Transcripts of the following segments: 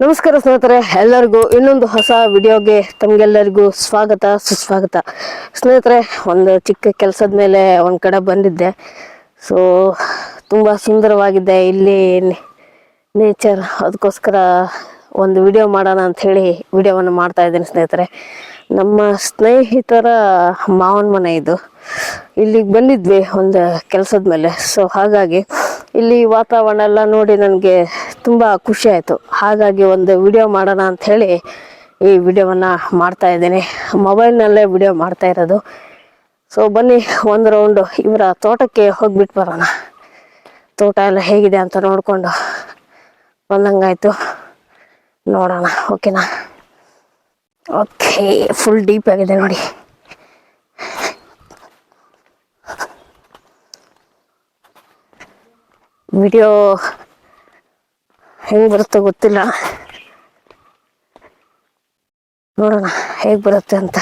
ನಮಸ್ಕಾರ ಸ್ನೇಹಿತರೆ, ಎಲ್ಲರಿಗೂ ಇನ್ನೊಂದು ಹೊಸ ವಿಡಿಯೋಗೆ ತಮಗೆಲ್ಲರಿಗೂ ಸ್ವಾಗತ, ಸುಸ್ವಾಗತ. ಸ್ನೇಹಿತರೆ, ಒಂದು ಚಿಕ್ಕ ಕೆಲಸದ ಮೇಲೆ ಒಂದು ಕಡೆ ಬಂದಿದ್ದೆ. ಸೊ ತುಂಬ ಸುಂದರವಾಗಿದೆ ಇಲ್ಲಿ ನೇಚರ್. ಅದಕ್ಕೋಸ್ಕರ ಒಂದು ವಿಡಿಯೋ ಮಾಡೋಣ ಅಂತ ಹೇಳಿ ವಿಡಿಯೋವನ್ನು ಮಾಡ್ತಾ ಇದ್ದೀನಿ ಸ್ನೇಹಿತರೆ. ನಮ್ಮ ಸ್ನೇಹಿತರ ಮಾವನ ಮನೆ ಇದು. ಇಲ್ಲಿಗೆ ಬಂದಿದ್ವಿ ಒಂದು ಕೆಲಸದ ಮೇಲೆ. ಸೊ ಹಾಗಾಗಿ ಇಲ್ಲಿ ವಾತಾವರಣ ಎಲ್ಲ ನೋಡಿ ನನಗೆ ತುಂಬ ಖುಷಿ ಆಯಿತು. ಹಾಗಾಗಿ ಒಂದು ವಿಡಿಯೋ ಮಾಡೋಣ ಅಂಥೇಳಿ ಈ ವಿಡಿಯೋವನ್ನು ಮಾಡ್ತಾ ಇದ್ದೀನಿ. ಮೊಬೈಲ್ನಲ್ಲೇ ವಿಡಿಯೋ ಮಾಡ್ತಾ ಇರೋದು. ಸೊ ಬನ್ನಿ, ಒಂದು ರೌಂಡು ಇವರ ತೋಟಕ್ಕೆ ಹೋಗ್ಬಿಟ್ಟು ಬರೋಣ. ತೋಟ ಎಲ್ಲ ಹೇಗಿದೆ ಅಂತ ನೋಡಿಕೊಂಡು ಬಂದಂಗಾಯಿತು. ನೋಡೋಣ, ಓಕೆನಾ? ಓಕೆ ಫುಲ್ ಡೀಪ್ ಆಗಿದೆ ನೋಡಿ. ವಿಡಿಯೋ ಹೆಂಗೆ ಬರುತ್ತೋ ಗೊತ್ತಿಲ್ಲ. ನೋಡೋಣ ಹೇಗೆ ಬರುತ್ತೆ ಅಂತ.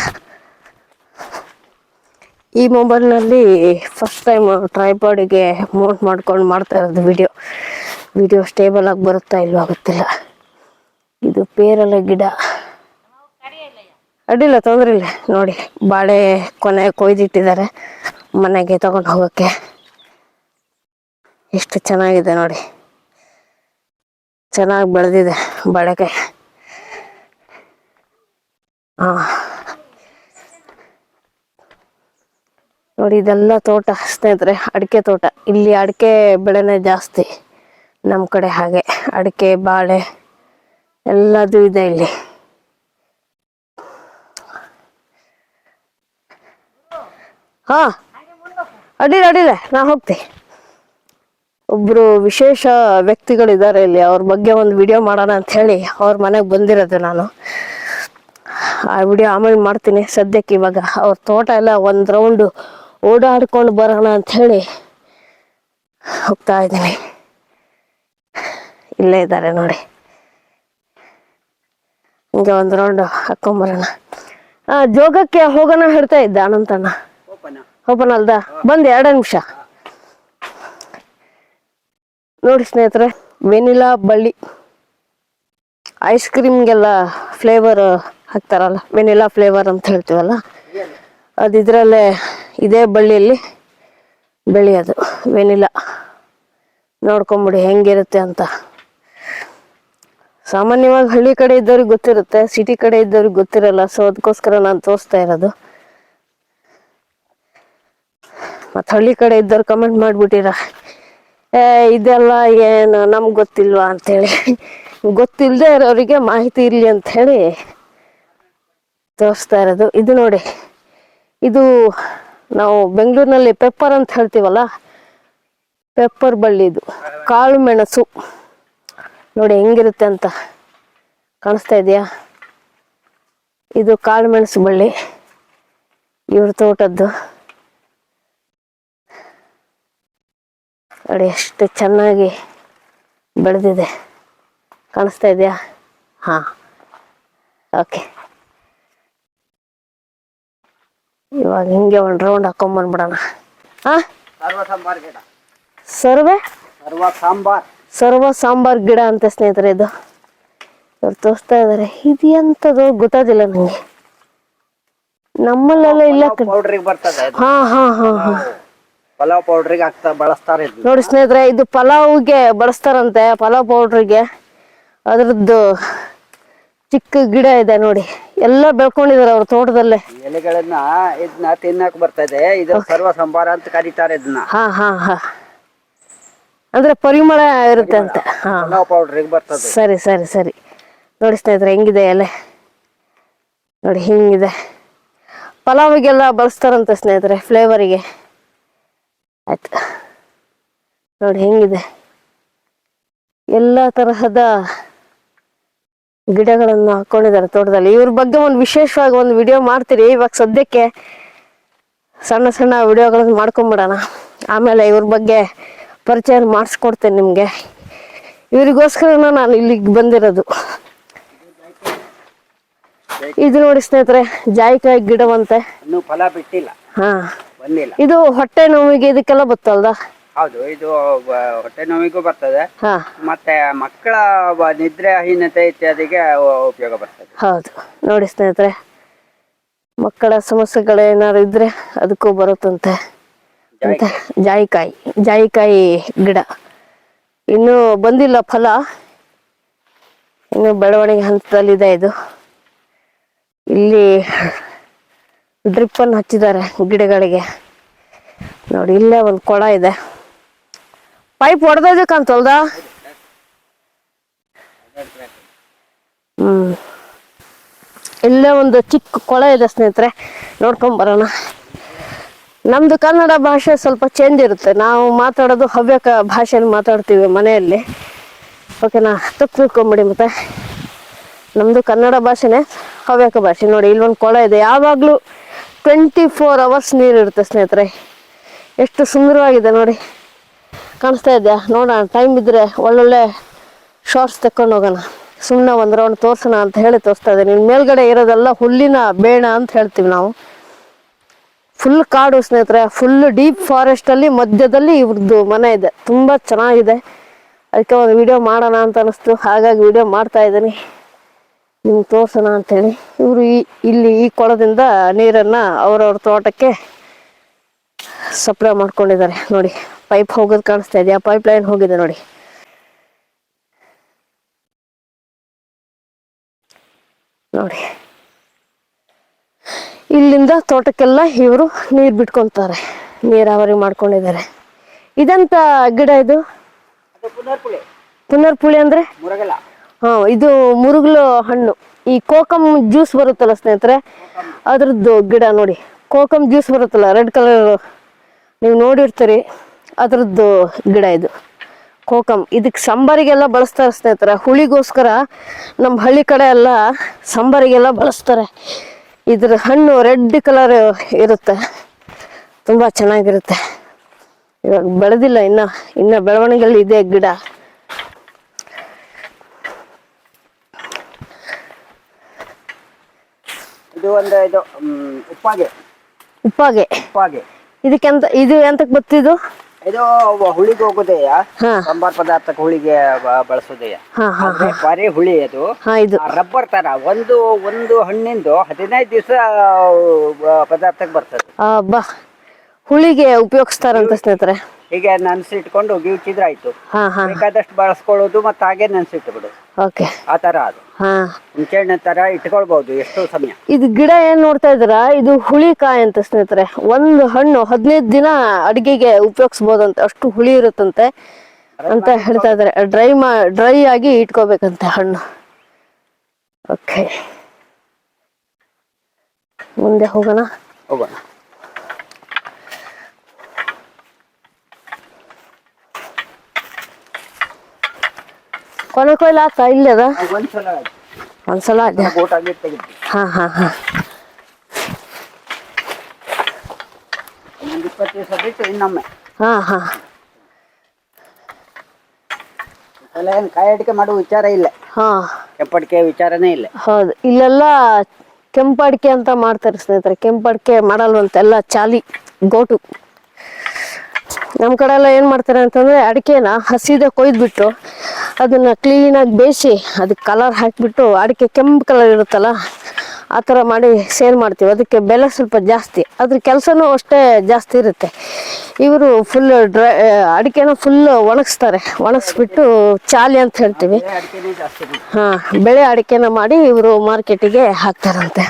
ಈ ಮೊಬೈಲ್ನಲ್ಲಿ ಫಸ್ಟ್ ಟೈಮ್ ಟ್ರೈಪಾಡಿಗೆ ಮೌಂಟ್ ಮಾಡ್ಕೊಂಡು ಮಾಡ್ತಾ ಇರೋದು ವಿಡಿಯೋ ವಿಡಿಯೋ ಸ್ಟೇಬಲ್ ಆಗಿ ಬರುತ್ತಾ ಇಲ್ವಾ ಗೊತ್ತಿಲ್ಲ. ಇದು ಪೇರಲ ಗಿಡ. ಅಡ್ಡಿಲ್ಲ, ತೊಂದರೆ ಇಲ್ಲ. ನೋಡಿ, ಬಾಳೆ ಕೊನೆ ಕೊಯ್ದಿಟ್ಟಿದ್ದಾರೆ. ಮನೆಗೆ ತಗೊಂಡು ಹೋಗೋಕ್ಕೆ. ಎಷ್ಟು ಚೆನ್ನಾಗಿದೆ ನೋಡಿ. ಚೆನ್ನಾಗಿ ಬೆಳೆದಿದೆ ಬಾಳೆಕಾಯಿ ಹಾ ನೋಡಿ ಇದೆಲ್ಲ ತೋಟ ಸ್ನೇಹಿತರೆ, ಅಡಿಕೆ ತೋಟ. ಇಲ್ಲಿ ಅಡಿಕೆ ಬೆಳೆನೇ ಜಾಸ್ತಿ ನಮ್ಮ ಕಡೆ ಹಾಗೆ. ಅಡಿಕೆ, ಬಾಳೆ ಎಲ್ಲದು ಇದೆ ಇಲ್ಲಿ. ಹಾ. ಅಡ್ಡಿಲ್ಲ ಅಡ್ಡಿಲ್ಲ, ನಾ ಹೋಗ್ತೀನಿ. ಒಬ್ರು ವಿಶೇಷ ವ್ಯಕ್ತಿಗಳಿದ್ದಾರೆ ಇಲ್ಲಿ. ಅವ್ರ ಬಗ್ಗೆ ಒಂದು ವಿಡಿಯೋ ಮಾಡೋಣ ಅಂತ ಹೇಳಿ ಅವ್ರ ಮನೆಗೆ ಬಂದಿರೋದು ನಾನು. ಆ ವಿಡಿಯೋ ಆಮೇಲೆ ಮಾಡ್ತೀನಿ. ಸದ್ಯಕ್ಕೆ ಇವಾಗ ಅವ್ರ ತೋಟ ಎಲ್ಲ ಒಂದು ರೌಂಡು ಓಡಾಡ್ಕೊಂಡು ಬರೋಣ ಅಂತ ಹೇಳಿ ಹೋಗ್ತಾ ಇದ್ದೀನಿ. ಇಲ್ಲೇ ಇದ್ದಾರೆ ನೋಡಿ. ಹಿಂಗೆ ಒಂದು ರೌಂಡ್ ಹಾಕೊಂಬರೋಣ. ಆ ಜೋಗಕ್ಕೆ ಹೋಗೋಣ ಹೇಳ್ತಾ ಇದ್ದ ಅನಂತಣ್ಣ. ಓಪನ್ ಅಲ್ದ? ಬಂದ್ ಎರಡು ನಿಮಿಷ. ನೋಡಿ ಸ್ನೇಹಿತರೆ, ವೆನಿಲಾ ಬಳ್ಳಿ. ಐಸ್ ಕ್ರೀಮ್ಗೆಲ್ಲ ಫ್ಲೇವರ್ ಹಾಕ್ತಾರಲ್ಲ, ವೆನಿಲಾ ಫ್ಲೇವರ್ ಅಂತ ಹೇಳ್ತೀವಲ್ಲ, ಅದು ಇದರಲ್ಲೇ ಇದೇ ಬಳ್ಳಿಯಲ್ಲಿ ಬೆಳೆಯೋದು ವೆನಿಲಾ. ನೋಡ್ಕೊಂಬಿಡಿ ಹೆಂಗಿರುತ್ತೆ ಅಂತ. ಸಾಮಾನ್ಯವಾಗಿ ಹಳ್ಳಿ ಕಡೆ ಇದ್ದವ್ರಿಗೆ ಗೊತ್ತಿರುತ್ತೆ ಸಿಟಿ ಕಡೆ ಇದ್ದವ್ರಿಗೆ ಗೊತ್ತಿರಲ್ಲ ಸೊ ಅದಕ್ಕೋಸ್ಕರ ನಾನು ತೋರಿಸ್ತಾ ಇರೋದು. ಮತ್ತು ಹಳ್ಳಿ ಕಡೆ ಇದ್ದವ್ರು ಕಮೆಂಟ್ ಮಾಡಿಬಿಟ್ಟಿರ. ಇದೆಲ್ಲ ಏನು ನಮ್ಗೆ ಗೊತ್ತಿಲ್ವಾ ಅಂತೇಳಿ. ಗೊತ್ತಿಲ್ಲದೆ ಇರೋರಿಗೆ ಮಾಹಿತಿ ಇರಲಿ ಅಂತ ಹೇಳಿ ತೋರಿಸ್ತಾ ಇರೋದು. ಇದು ನೋಡಿ, ಇದು ನಾವು ಬೆಂಗಳೂರಿನಲ್ಲಿ ಪೆಪ್ಪರ್ ಅಂತ ಹೇಳ್ತೀವಲ್ಲ, ಪೆಪ್ಪರ್ ಬಳ್ಳಿ ಇದು. ಕಾಳು ಮೆಣಸು. ನೋಡಿ ಹೆಂಗಿರುತ್ತೆ ಅಂತ ಕಾಣಿಸ್ತಾ ಇದೆಯಾ? ಇದು ಕಾಳು ಮೆಣಸು ಬಳ್ಳಿ. ಇವ್ರ ತೋಟದ್ದು. ನೋಡಿ ಎಷ್ಟು ಚೆನ್ನಾಗಿ ಬೆಳೆದಿದೆ. ಕಾಣಿಸ್ತಾ ಇದೆಯಾ? ಹಾಂ. ಓಕೆ. ಇವಾಗ ಹಿಂಗೆ ಒಂದು ರೌಂಡ್ ಹಾಕೊಂಬಂದ್ಬಿಡೋಣ ಹಾ? ಸರ್ವ ಸಾಂಬಾರ್ ಗಿಡ. ಸರ್ವೆ? ಸಾಂಬಾರ್. ಗಿಡ ಅಂತ ಸ್ನೇಹಿತರೆ ಇದು. ಇವ್ರು ತೋರಿಸ್ತಾ ಇದಾರೆ. ಇದು ಎಂತದು ಗೊತ್ತಾದಿಲ್ಲ ನಂಗೆ. ನಮ್ಮಲ್ಲೆಲ್ಲ ಇಲ್ಲ. ಹಾ ಹಾ ಹಾ. ಹಾ. ಪಲಾವ್ ಪೌಡ್ರಿಗೆ ಹಾಕ್ತಾ ಬಳಸ್ತಾರೆ ನೋಡಿ ಸ್ನೇಹಿತರೆ ಇದು ಪಲಾವ್ಗೆ ಬಳಸ್ತಾರಂತೆ ಪಲಾವ್ ಪೌಡ್ರಿಗೆ ಅದ್ರದ್ದು ಚಿಕ್ಕ ಗಿಡ ಇದೆ ನೋಡಿ. ಎಲ್ಲ ಬೆಳ್ಕೊಂಡಿದಾರೆ ಅವ್ರ ತೋಟದಲ್ಲೇ. ಎಲೆಗಳನ್ನ ಇದನ್ನ ತಿನ್ನಕ್ ಇದೆ. ಇದು ಸರ್ವ ಸಂಬಾರ ಅಂತ ಕರೀತಾರೆ ಇದನ್ನ. ಹಾ ಹಾ ಹಾ. ಅಂದ್ರೆ ಪರಿಮಳ ಇರುತ್ತೆ ಅಂತ. ಹಾ. ಪಲಾವ್ ಪೌಡ್ರಿಗೆ ಬರ್ತದೆ. ಸರಿ ಸರಿ ಸರಿ. ನೋಡಿ ಸ್ನೇಹಿತರೆ ಹೆಂಗಿದೆ ಎಲೆ? ನೋಡಿ ಹಿಂಗಿದೆ? ಪಲಾವಿಗೆಲ್ಲ ಬಳಸ್ತಾರಂತೆ ಸ್ನೇಹಿತರೆ ಫ್ಲೇವರಿಗೆ ಆಯ್ತು. ನೋಡಿ ಹೆಂಗಿದೆ. ಎಲ್ಲ ತರಹದ ಗಿಡಗಳನ್ನು ಹಾಕೊಂಡಿದ್ದಾರೆ ತೋಟದಲ್ಲಿ. ಇವ್ರ ಬಗ್ಗೆ ಒಂದು ವಿಶೇಷವಾಗಿ ಒಂದು ವಿಡಿಯೋ ಮಾಡ್ತೀರಿ ಇವಾಗ ಸದ್ಯಕ್ಕೆ ಸಣ್ಣ ಸಣ್ಣ ವಿಡಿಯೋಗಳನ್ನು ಮಾಡ್ಕೊಂಬಿಡೋಣ. ಆಮೇಲೆ ಇವ್ರ ಬಗ್ಗೆ ಪರಿಚಯ ಮಾಡಿಸ್ಕೊಡ್ತೇನೆ ನಿಮಗೆ. ಇವರಿಗೋಸ್ಕರ ನಾನು ಇಲ್ಲಿಗೆ ಬಂದಿರೋದು. ಇದು ನೋಡಿ ಸ್ನೇಹಿತರೆ ಜಾಯಿಕಾಯಿ ಗಿಡವಂತೆ. ಇನ್ನೂ ಫಲ ಬಿಟ್ಟಿಲ್ಲ. ಹಾ. ಬಂದಿಲ್ಲ. ಇದು ಹೊಟ್ಟೆ ನೋವಿಗೆ ಇದಕ್ಕೆಲ್ಲ ಬತ್ತಲ್ದ? ಹೌದು ಇದು ಬ- ಹೊಟ್ಟೆ ನೋವಿಗೂ ಬರ್ತದೆ. ಹಾ. ಮತ್ತೆ ಮಕ್ಕಳ ನಿದ್ರೆ ಹೀನತೆ ಇತ್ಯಾದಿಗೆ ಉಪಯೋಗ ಬರ್ತದೆ. ಹೌದು. ನೋಡಿ ಸ್ನೇಹಿತರೆ ಮಕ್ಕಳ ಸಮಸ್ಯೆಗಳು ಏನಾದ್ರು ಇದ್ರೆ ಅದಕ್ಕೂ ಬರುತ್ತಂತೆ. ಅಂತ ಜಾಯಿಕಾಯಿ ಜಾಯಿಕಾಯಿ ಗಿಡ. ಇನ್ನೂ ಬಂದಿಲ್ಲ ಫಲ. ಇನ್ನು ಬೆಳವಣಿಗೆ ಹಂತದಲ್ಲಿದೆ ಇದು. ಇಲ್ಲಿ ಡ್ರಿಪ್ ಅನ್ನು ಹಚ್ಚಿದ್ದಾರೆ ಗಿಡಗಳಿಗೆ. ನೋಡಿ, ಇಲ್ಲೇ ಒಂದು ಕೊಳ ಇದೆ. ಪೈಪ್ ಹೊಡೆದೋದಕ್ಕಂತಲ್ದ ಹ್ಮ್. ಇಲ್ಲೇ ಒಂದು ಚಿಕ್ಕ ಕೊಳ ಇದೆ ಸ್ನೇಹಿತರೆ, ನೋಡ್ಕೊಂಡ್ ಬರೋಣ. ನಮ್ದು ಕನ್ನಡ ಭಾಷೆ ಸ್ವಲ್ಪ ಚೇಂಜ್ ಇರುತ್ತೆ. ನಾವು ಮಾತಾಡೋದು ಹವ್ಯಕ ಭಾಷೆಯಲ್ಲಿ ಮಾತಾಡ್ತೀವಿ ಮನೆಯಲ್ಲಿ. ಓಕೆನಾ? ತಪ್ಪು ತಿಳ್ಕೊಂಬಿಡಿ ಮತ್ತೆ. ನಮ್ದು ಕನ್ನಡ ಭಾಷೆನೇ ಹವ್ಯಕ ಭಾಷೆ. ನೋಡಿ, ಇಲ್ಲೊಂದು ಕೊಳ ಇದೆ. ಯಾವಾಗಲೂ ಟ್ವೆಂಟಿ ಫೋರ್ ಅವರ್ಸ್ ನೀರಿರುತ್ತೆ ಸ್ನೇಹಿತರೆ. ಎಷ್ಟು ಸುಂದರವಾಗಿದೆ ನೋಡಿ. ಕಾಣಿಸ್ತಾ ಇದೆಯಾ? ನೋಡೋಣ ಟೈಮ್ ಇದ್ದರೆ ಒಳ್ಳೊಳ್ಳೆ ಶಾರ್ಟ್ಸ್ ತಕೊಂಡು ಹೋಗೋಣ. ಸುಮ್ಮನೆ ಒಂದು ರೌಂಡ್ ತೋರ್ಸೋಣ ಅಂತ ಹೇಳಿ ತೋರಿಸ್ತಾ ಇದ್ದೀನಿ. ಮೇಲ್ಗಡೆ ಇರೋದೆಲ್ಲ ಹುಲ್ಲಿನ ಬೇಣ ಅಂತ ಹೇಳ್ತೀವಿ ನಾವು. ಫುಲ್ ಕಾಡು ಸ್ನೇಹಿತರೆ ಫುಲ್ ಡೀಪ್ ಫಾರೆಸ್ಟಲ್ಲಿ ಮಧ್ಯದಲ್ಲಿ ಇವ್ರದ್ದು ಮನೆ ಇದೆ. ತುಂಬ ಚೆನ್ನಾಗಿದೆ. ಅದಕ್ಕೆ ಒಂದು ವಿಡಿಯೋ ಮಾಡೋಣ ಅಂತ ಅನ್ನಿಸ್ತು ಹಾಗಾಗಿ ವಿಡಿಯೋ ಮಾಡ್ತಾ ಇದ್ದೀನಿ. ನಿಮ್ಗೆ ತೋರ್ಸೋಣ ಅಂತೇಳಿ. ಇವರು ಈ ಇಲ್ಲಿ ಈ ಕೊಳದಿಂದ ನೀರನ್ನು ಅವ್ರವ್ರ ತೋಟಕ್ಕೆ ಸಪ್ಲೈ ಮಾಡ್ಕೊಂಡಿದ್ದಾರೆ. ನೋಡಿ ಪೈಪ್ ಹೋಗೋದು ಕಾಣಿಸ್ತಾ ಇದೆಯಾ ಪೈಪ್ ಲೈನ್ ಹೋಗಿದೆ ನೋಡಿ. ನೋಡಿ. ಇಲ್ಲಿಂದ ತೋಟಕ್ಕೆಲ್ಲ ಇವರು ನೀರು ಬಿಟ್ಕೊಂತಾರೆ. ನೀರಾವರಿ ಮಾಡ್ಕೊಂಡಿದ್ದಾರೆ. ಇದಂತ ಗಿಡ ಇದು? ಪುನರ್ಪುಳಿ. ಪುನರ್ಪುಳಿ ಅಂದ್ರೆ? ಹಾ, ಇದು ಮುರುಗ್ಲು ಹಣ್ಣು. ಈ ಕೋಕಮ್ ಜ್ಯೂಸ್ ಬರುತ್ತಲ್ಲ ಸ್ನೇಹಿತರೆ, ಅದ್ರದ್ದು ಗಿಡ ನೋಡಿ. ಕೋಕಮ್ ಜ್ಯೂಸ್ ಬರುತ್ತಲ್ಲ, ರೆಡ್ ಕಲರ್, ನೀವು ನೋಡಿರ್ತೀರಿ, ಅದ್ರದ್ದು ಗಿಡ ಇದು. ಕೋಕಮ್ ಇದಕ್ಕೆ ಸಂಬಾರಿಗೆಲ್ಲ ಬಳಸ್ತಾರೆ ಸ್ನೇಹಿತರೆ. ಹುಳಿಗೋಸ್ಕರ ನಮ್ಮ ಹಳ್ಳಿ ಕಡೆ ಎಲ್ಲ ಸಂಬಾರಿಗೆಲ್ಲ ಬಳಸ್ತಾರೆ. ಇದ್ರ ಹಣ್ಣು ರೆಡ್ ಕಲರ್ ಇರುತ್ತೆ. ತುಂಬ ಚೆನ್ನಾಗಿರುತ್ತೆ. ಇವಾಗ ಬೆಳೆದಿಲ್ಲ ಇನ್ನ. ಇನ್ನ ಬೆಳವಣಿಗೆಯಲ್ಲಿ ಇದೆ ಗಿಡ. ಇದು ಒಂದು ಇದು ಮ್, ಉಪ್ಪಾಗೆ. ಉಪ್ಪಾಗೆ? ಉಪ್ಪಾಗೆ. ಇದಕ್ಕೆಂತ ಇದು ಎಂತಕ್ಕೆ ಬತ್ತಿದು ಇದು ಹುಳಿಗೆ ಹೋಗೋದೆಯ. ಹಾ. ಸಾಂಬಾರ್ ಪದಾರ್ಥಕ್ಕೆ ಹುಳಿಗೆ ಬ- ಬಳಸೋದೆಯ. ಹಾ ಹಾ ಅಂದ್ರೆ ಬರೀ ಹುಳಿ ಅದು. ಹಾ ಇದು. ರಬ್ಬರ್ ತರ ಒಂದು ಒಂದು ಹಣ್ಣಿಂದು ಹದಿನೈದು ದಿವಸ ಪದಾರ್ಥಕ್ಕೆ ಬರ್ತದೆ. ಆ, ಬಾ. ಹುಳಿಗೆ ಉಪಯೋಗಿಸ್ತಾರಂತ ಸ್ನೇಹಿತರೆ. ಹೀಗೆ ನೆನ್ಸಿಟ್ಕೊಂಡು ಗಿವ್ಚಿದ್ರೆ ಆಯ್ತು. ಹಾ ಹಾ ಬೇಕಾದಷ್ಟು ಬಳಸ್ಕೊಳ್ಳೋದು ಮತ್ತೆ ಹಾಗೆ ನೆನ್ಸಿಟ್ಟು ಬಿಡು ಓಕೆ. ಆ ತರ ಅದು. ಹಾ. ತರ ಇಟ್ಕೊಳ್ಬಹುದು ಎಷ್ಟೋ ಸಮಯ. ಇದು ಗಿಡ ಏನ್ ನೋಡ್ತಾ ಇದ್ರ ಇದು ಹುಳಿಕಾಯಿ ಅಂತ ಸ್ನೇಹಿತರೆ. ಒಂದು ಹಣ್ಣು ಹದಿನೈದು ದಿನ ಅಡಿಗೆಗೆ ಉಪಯೋಗಿಸ್ಬೋದಂತೆ. ಅಷ್ಟು ಹುಳಿ ಇರುತ್ತಂತೆ ಅಂತ ಹೇಳ್ತಾ ಇದಾರೆ ಡ್ರೈ ಮಾ ಡ್ರೈ ಆಗಿ ಇಟ್ಕೋಬೇಕಂತೆ ಹಣ್ಣು. ಓಕೆ. ಮುಂದೆ ಹೋಗೋಣ. ಹೋಗೋಣ. ಕೊನೆ ಕೊಯ್ಲು ಆತ ಸಲ ಒಂದ್ಸಲ ಸಲ ಒಂದ್ಸಲ ಅದೇ ಊಟ ಹಾ ಹಾ ಹಾ. ಇನ್ನೊಮ್ಮೆ. ಹಾ ಹಾ. ಏನು ಕಾಯಿ ಅಡಿಕೆ ಮಾಡುವ ವಿಚಾರ ಇಲ್ಲ. ಹಾ. ಕೆಂಪಡಿಕೆ ವಿಚಾರನೇ ಇಲ್ಲ. ಹೌದು. ಇಲ್ಲೆಲ್ಲ ಕೆಂಪಡಿಕೆ ಅಂತ ಮಾಡ್ತಾರೆ ಸ್ನೇಹಿತರೆ. ಕೆಂಪಡಿಕೆ ಮಾಡಲ್ವಂತೆಲ್ಲ ಚಾಲಿ ಗೋಟು. ನಮ್ಮ ಕಡೆ ಎಲ್ಲ ಏನು ಮಾಡ್ತಾರೆ ಅಂತಂದರೆ ಅಡಿಕೆನ ಹಸಿದೆ ಕೊಯ್ದ್ಬಿಟ್ಟು ಅದನ್ನು ಕ್ಲೀನಾಗಿ ಬೇಯಿಸಿ ಅದಕ್ಕೆ ಕಲರ್ ಹಾಕಿಬಿಟ್ಟು ಅಡಿಕೆ ಕೆಂಪು ಕಲರ್ ಇರುತ್ತಲ್ಲ ಆ ಥರ ಮಾಡಿ ಸೇಲ್ ಮಾಡ್ತೀವಿ. ಅದಕ್ಕೆ ಬೆಲೆ ಸ್ವಲ್ಪ ಜಾಸ್ತಿ. ಅದ್ರ ಕೆಲಸನೂ ಅಷ್ಟೇ ಜಾಸ್ತಿ ಇರುತ್ತೆ. ಇವರು ಫುಲ್ ಡ್ರೈ ಅಡಿಕೆನ ಫುಲ್ ಒಣಗಿಸ್ತಾರೆ. ಒಣಗಿಸ್ಬಿಟ್ಟು ಚಾಲಿ ಅಂತ ಹೇಳ್ತೀವಿ. ಹಾಂ ಬೆಳೆ ಅಡಿಕೆನ ಮಾಡಿ ಇವರು ಮಾರ್ಕೆಟಿಗೆ ಹಾಕ್ತಾರಂತೆ.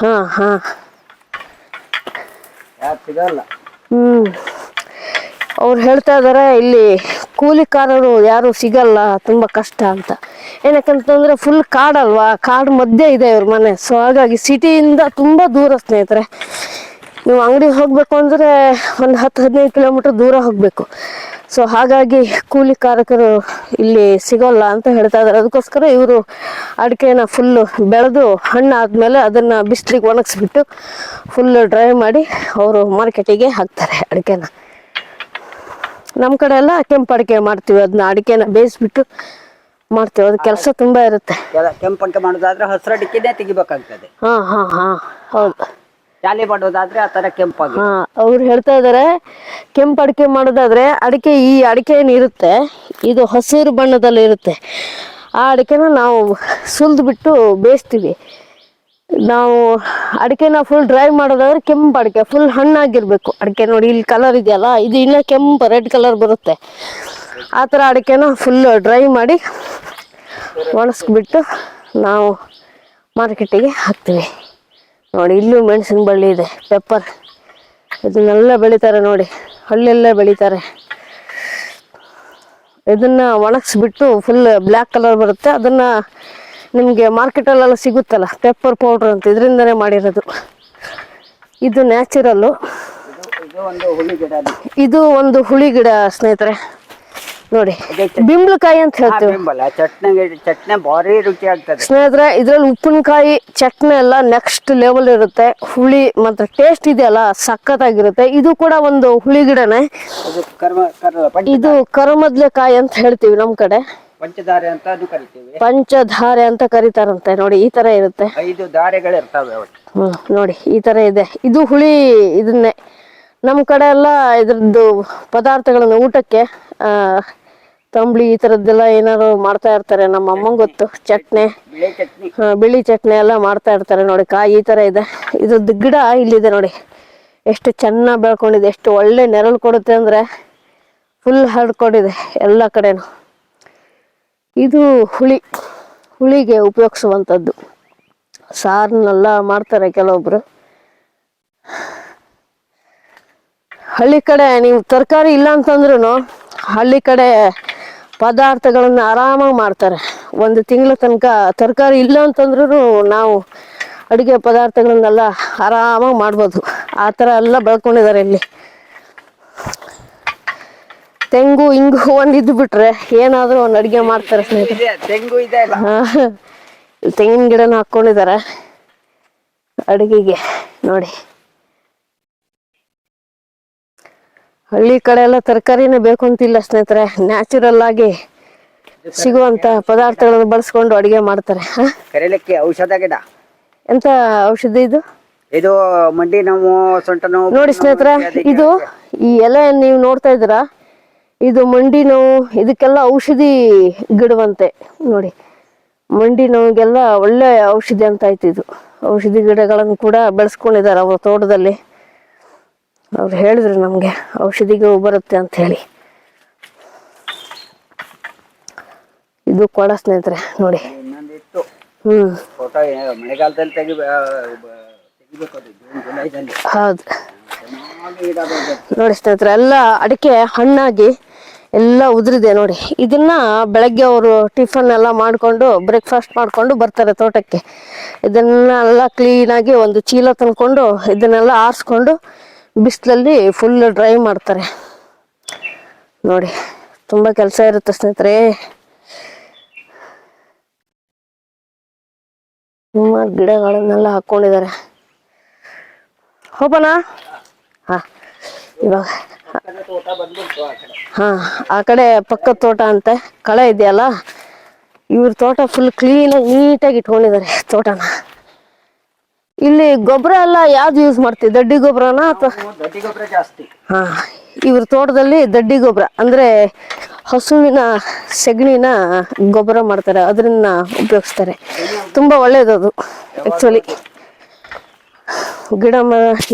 ಹಾಂ ಹಾಂ. ಹ್ಮ್. ಅವ್ರು ಹೇಳ್ತಾ ಇದಾರೆ, ಇಲ್ಲಿ ಕೂಲಿಕಾರರು ಯಾರು ಸಿಗಲ್ಲ, ತುಂಬಾ ಕಷ್ಟ ಅಂತ. ಏನಕ್ಕಂತಂದ್ರೆ ಫುಲ್ ಕಾಡಲ್ವಾ ಕಾಡು ಮಧ್ಯೆ ಇದೆ ಇವ್ರ ಮನೆ. ಸೊ ಹಾಗಾಗಿ ಸಿಟಿಯಿಂದ ತುಂಬಾ ದೂರ ಸ್ನೇಹಿತರೆ. ನೀವು ಅಂಗಡಿಗೆ ಹೋಗ್ಬೇಕು ಅಂದ್ರೆ ಒಂದು ಹತ್ತು ಹದಿನೈದು ಕಿಲೋಮೀಟರ್ ದೂರ ಹೋಗ್ಬೇಕು. ಸೊ ಹಾಗಾಗಿ ಕೂಲಿ ಕಾರಕರು ಇಲ್ಲಿ ಸಿಗೋಲ್ಲ ಅಂತ ಹೇಳ್ತಾ ಇದಾರೆ. ಅದಕ್ಕೋಸ್ಕರ ಇವರು ಅಡಿಕೆನ ಫುಲ್ಲು ಬೆಳೆದು ಹಣ್ಣು ಆದ್ಮೇಲೆ ಅದನ್ನ ಬಿಸಿಲಿಗೆ ಒಣಗಿಸ್ಬಿಟ್ಟು ಫುಲ್ ಡ್ರೈ ಮಾಡಿ ಅವರು ಮಾರ್ಕೆಟಿಗೆ ಹಾಕ್ತಾರೆ ಅಡಿಕೆನ. ನಮ್ಮ ಕಡೆ ಎಲ್ಲ ಕೆಂಪು ಅಡಿಕೆ ಮಾಡ್ತೀವಿ. ಅದನ್ನ ಅಡಿಕೆನ ಬೇಯಿಸ್ಬಿಟ್ಟು ಮಾಡ್ತೀವಿ. ಅದು ಕೆಲಸ ತುಂಬಾ ಇರುತ್ತೆ. ಕೆಂಪು ಅಡಿಕೆ ಮಾಡೋದಾದ್ರೆ ಹಸಿರು ಅಡಿಕೆನೇ ತೆಗಿಬೇಕಾಗ್ತದೆ. ಹಾ ಹಾ ಹಾ. ಹೌದು. ಜಾಲಿ ಮಾಡೋದಾದ್ರೆ ಆ ತರ ಕೆಂಪಾಗಿ. ಅವ್ರು ಹೇಳ್ತಾ ಇದಾರೆ, ಕೆಂಪು ಅಡಿಕೆ ಮಾಡೋದಾದ್ರೆ ಅಡಿಕೆ ಈ ಅಡಿಕೆ ಏನಿರುತ್ತೆ, ಇದು ಹಸಿರು ಬಣ್ಣದಲ್ಲಿ ಇರುತ್ತೆ. ಆ ಅಡಿಕೆನ ನಾವು ಸುಲಿದು ಬಿಟ್ಟು ಬೇಯಿಸ್ತೀವಿ. ನಾವು ಅಡಿಕೆನ ಫುಲ್ ಡ್ರೈ ಮಾಡೋದಾದ್ರೆ ಕೆಂಪು ಅಡಿಕೆ ಫುಲ್ ಹಣ್ಣಾಗಿರ್ಬೇಕು. ಅಡಿಕೆ ನೋಡಿ, ಇಲ್ಲಿ ಕಲರ್ ಇದೆಯಲ್ಲ, ಇದು ಇನ್ನೂ ಕೆಂಪು ರೆಡ್ ಕಲರ್ ಬರುತ್ತೆ. ಆ ಥರ ಅಡಿಕೆನ ಫುಲ್ ಡ್ರೈ ಮಾಡಿ ಒಣಸ್ಬಿಟ್ಟು ನಾವು ಮಾರ್ಕೆಟಿಗೆ ಹಾಕ್ತೀವಿ. ನೋಡಿ ಇಲ್ಲೂ ಮೆಣಸಿನ ಬಳ್ಳಿ ಇದೆ ಪೆಪ್ಪರ್ ಇದನ್ನೆಲ್ಲ ಬೆಳಿತಾರೆ ನೋಡಿ ಹಳ್ಳೆಲ್ಲ ಬೆಳಿತಾರೆ. ಇದನ್ನ ಒಣಗಿಸ್ಬಿಟ್ಟು ಫುಲ್ ಬ್ಲ್ಯಾಕ್ ಕಲರ್ ಬರುತ್ತೆ. ಅದನ್ನ ನಿಮಗೆ ಮಾರ್ಕೆಟಲ್ಲೆಲ್ಲ ಸಿಗುತ್ತಲ್ಲ ಪೆಪ್ಪರ್ ಪೌಡ್ರ್ ಅಂತ ಇದರಿಂದನೇ ಮಾಡಿರೋದು. ಇದು ನ್ಯಾಚುರಲ್ಲು ಇದು ಒಂದು ಹುಳಿ ಗಿಡ ಸ್ನೇಹಿತರೆ. ನೋಡಿ ಬಿಂಬಳಕಾಯಿ ಅಂತ ಹೇಳ್ತೀವಿ. ಬೆಂಬಲ ಚಟ್ನಿಗೆ ಚಟ್ನಿ ಭಾರಿ ರುಚಿ ಆಗ್ತದೆ. ಸ್ನೇಹಿತರೆ ಇದ್ರಲ್ಲಿ ಉಪ್ಪಿನಕಾಯಿ ಚಟ್ನಿ ಎಲ್ಲ ನೆಕ್ಸ್ಟ್ ಲೆವೆಲ್ ಇರುತ್ತೆ. ಹುಳಿ ಮತ್ತೆ ಟೇಸ್ಟ್ ಇದೆಯಲ್ಲ ಸಖತ್ತಾಗಿರುತ್ತೆ. ಇದು ಕೂಡ ಒಂದು ಹುಳಿ ಗಿಡನೇ. ಇದು ಕರ್ಮ ಕಾಯಿ ಪಂಚ ಇದು ಕರಮದ್ಲೆಕಾಯಿ ಅಂತ ಹೇಳ್ತೀವಿ ನಮ್ ಕಡೆ. ಪಂಚದಾರೆ ಅಂತ ಅದು ಕರಿತೀವಿ. ಪಂಚಧಾರೆ ಅಂತ ಕರೀತಾರಂತೆ. ನೋಡಿ ಈ ತರ ಇರುತ್ತೆ. ಐದು ದಾರೆಗಳು ಇರ್ತವೆ ಒಟ್ಟು. ಹ್ಮ್ ನೋಡಿ ಈ ತರ ಇದೆ. ಇದು ಹುಳಿ ಇದನ್ನೇ. ನಮ್ ಕಡೆ ಎಲ್ಲ ಇದ್ರದ್ದು ಪದಾರ್ಥಗಳನ್ನ ಊಟಕ್ಕೆ ಆ ತಂಬ್ಳಿ ಈ ತರದ್ದೆಲ್ಲ ಏನಾದ್ರು ಮಾಡ್ತಾ ಇರ್ತಾರೆ ನಮ್ಮ ಅಮ್ಮಂಗ್ ಗೊತ್ತು. ಚಟ್ನಿ. ಬಿಳಿ ಚಟ್ನಿ. ಬಿಳಿ ಚಟ್ನಿ ಎಲ್ಲ ಮಾಡ್ತಾ ಇರ್ತಾರೆ ನೋಡಿ ಕಾಯಿ ಈ ತರ ಇದೆ. ಇದು ಗಿಡ ಇಲ್ಲಿದೆ ನೋಡಿ. ಎಷ್ಟು ಚೆನ್ನಾಗಿ ಬೆಳ್ಕೊಂಡಿದೆ ಎಷ್ಟು ಒಳ್ಳೆ ನೆರಳು ಕೊಡುತ್ತೆ ಅಂದ್ರೆ ಫುಲ್ ಹರಡ್ಕೊಂಡಿದೆ ಎಲ್ಲ ಕಡೆನು. ಇದು ಹುಳಿ ಹುಳಿಗೆ ಉಪಯೋಗಿಸುವಂಥದ್ದು. ಸಾರನ್ನೆಲ್ಲ ಮಾಡ್ತಾರೆ ಕೆಲವೊಬ್ರು. ಹಳ್ಳಿ ಕಡೆ ನೀವು ತರಕಾರಿ ಇಲ್ಲ ಅಂತಂದ್ರೂ ಹಳ್ಳಿ ಕಡೆ ಪದಾರ್ಥಗಳನ್ನ ಆರಾಮಾಗಿ ಮಾಡ್ತಾರೆ. ಒಂದು ತಿಂಗಳ ತನಕ ತರಕಾರಿ ಇಲ್ಲ ಅಂತಂದ್ರೂ ನಾವು ಅಡುಗೆ ಪದಾರ್ಥಗಳನ್ನೆಲ್ಲ ಆರಾಮಾಗಿ ಮಾಡ್ಬೋದು. ಆ ಥರ ಎಲ್ಲ ಬೆಳ್ಕೊಂಡಿದ್ದಾರೆ ಇಲ್ಲಿ. ತೆಂಗು ಹಿಂಗು ಒಂದು ಇದ್ದು ಬಿಟ್ರೆ ಏನಾದರೂ ಒಂದು ಅಡುಗೆ ಮಾಡ್ತಾರೆ ಸ್ನೇಹಿತರೆ. ತೆಂಗು ಇದೆ ತೆಂಗಿನ ಗಿಡನ ಹಾಕ್ಕೊಂಡಿದ್ದಾರೆ. ಅಡುಗೆಗೆ ನೋಡಿ. ಹಳ್ಳಿ ಕಡೆ ಎಲ್ಲ ತರಕಾರಿನೇ ಬೇಕು ಅಂತಿಲ್ಲ ಸ್ನೇಹಿತರೆ. ನ್ಯಾಚುರಲ್ ಆಗಿ ಸಿಗುವಂತ ಪದಾರ್ಥಗಳನ್ನು ಬಳಸ್ಕೊಂಡು ಅಡುಗೆ ಮಾಡ್ತಾರೆ. ಹ? ಕರೀಲಿಕ್ಕೆ ಔಷಧ ಗಿಡ. ಎಂತ ಔಷಧಿ ಇದು? ಇದು ಮಂಡಿ ನೋವು ಸೊಂಟ ನೋವು ನೋಡಿ ಸ್ನೇಹಿತರೆ ಇದು ಈ ಎಲೆ ನೀವು ನೋಡ್ತಾ ಇದ್ದೀರಾ? ಇದು ಮಂಡಿ ನೋವು ಇದಕ್ಕೆಲ್ಲ ಔಷಧಿ ಗಿಡವಂತೆ. ನೋಡಿ ಮಂಡಿ ನೋವಿಗೆಲ್ಲ ಒಳ್ಳೆ ಔಷಧಿ ಅಂತ ಆಯ್ತು ಇದು. ಔಷಧಿ ಗಿಡಗಳನ್ನು ಕೂಡ ಬೆಳೆಸ್ಕೊಂಡಿದ್ದಾರೆ ಅವರ ತೋಟದಲ್ಲಿ. ಅವ್ರು ಹೇಳಿದ್ರು ನಮಗೆ ಔಷಧಿಗೆ ಬರುತ್ತೆ ಅಂತ ಹೇಳಿ. ಇದು ಕೊಡ ಸ್ನೇಹಿತರೆ ನೋಡಿ. ಹ್ಮ್. ಹೌದು. ನೋಡಿ ಸ್ನೇಹಿತರೆ ಎಲ್ಲ ಅಡಿಕೆ ಹಣ್ಣಾಗಿ ಎಲ್ಲ ಉದುರಿದೆ ನೋಡಿ. ಇದನ್ನ ಬೆಳಗ್ಗೆ ಅವರು ಟಿಫನ್ ಎಲ್ಲ ಮಾಡಿಕೊಂಡು ಬ್ರೇಕ್ಫಾಸ್ಟ್ ಮಾಡಿಕೊಂಡು ಬರ್ತಾರೆ ತೋಟಕ್ಕೆ. ಇದನ್ನೆಲ್ಲ ಕ್ಲೀನಾಗಿ ಒಂದು ಚೀಲ ತಂದ್ಕೊಂಡು ಇದನ್ನೆಲ್ಲ ಆರಿಸ್ಕೊಂಡು ಬಿಸಿಲಲ್ಲಿ ಫುಲ್ ಡ್ರೈ ಮಾಡ್ತಾರೆ. ನೋಡಿ, ತುಂಬ ಕೆಲಸ ಇರುತ್ತೆ ಸ್ನೇಹಿತರೆ. ತುಂಬ ಗಿಡಗಳನ್ನೆಲ್ಲ ಹಾಕ್ಕೊಂಡಿದ್ದಾರೆ ಹೋಗೋಣ? ಹಾ, ಇವಾಗ, ಹಾ, ಆ ಕಡೆ ಪಕ್ಕದ ತೋಟ ಅಂತೆ, ಕಳೆ ಇದೆಯಲ್ಲ, ಇವ್ರ ತೋಟ ಫುಲ್ ಕ್ಲೀನಾಗಿ ನೀಟಾಗಿ ಇಟ್ಕೊಂಡಿದ್ದಾರೆ ತೋಟನ. ಇಲ್ಲಿ ಗೊಬ್ಬರ ಎಲ್ಲ ಯಾವ್ದು ಯೂಸ್ ಮಾಡ್ತೀವಿ ದಡ್ಡಿ ಗೊಬ್ಬರನ ಅಥವಾ ದಡ್ಡಿ ಗೊಬ್ಬರ ಜಾಸ್ತಿ. ಹಾ ಇವ್ರ ತೋಟದಲ್ಲಿ ದಡ್ಡಿ ಗೊಬ್ಬರ. ಅಂದ್ರೆ ಹಸುವಿನ ಸೆಗಣಿನ ಗೊಬ್ಬರ ಮಾಡ್ತಾರೆ. ಅದನ್ನ ಉಪಯೋಗಿಸ್ತಾರೆ. ತುಂಬಾ ಒಳ್ಳೇದದು ಆಕ್ಚುಲಿ ಗಿಡ